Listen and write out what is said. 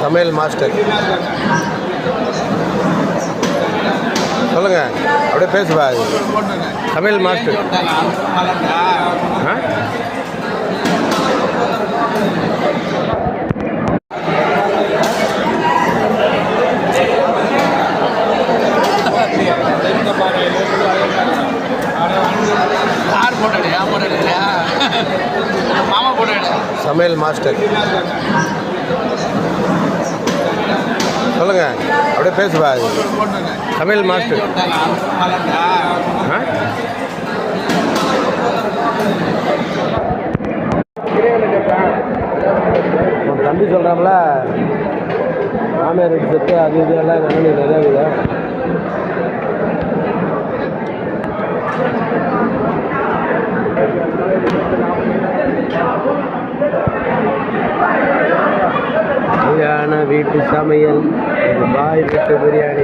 சமையல் மாஸ்டர். சொல்லுங்க அப்படியே பேசுவா. சமையல் மாஸ்டர். யார் போட்டோ எடுக்கிறியா மாமா போட்டோ சமையல் மாஸ்டர். சொல்லுங்க அப்படியே பேசுவா. சமையல் மாஸ்டர். தம்பி சொல்கிறாங்கள மாமியார் சொத்து அது இது எல்லாம் அண்ணனுக்கு நிறையா வீட்டு சமையல். இது பாய் வீட்டு பிரியாணி.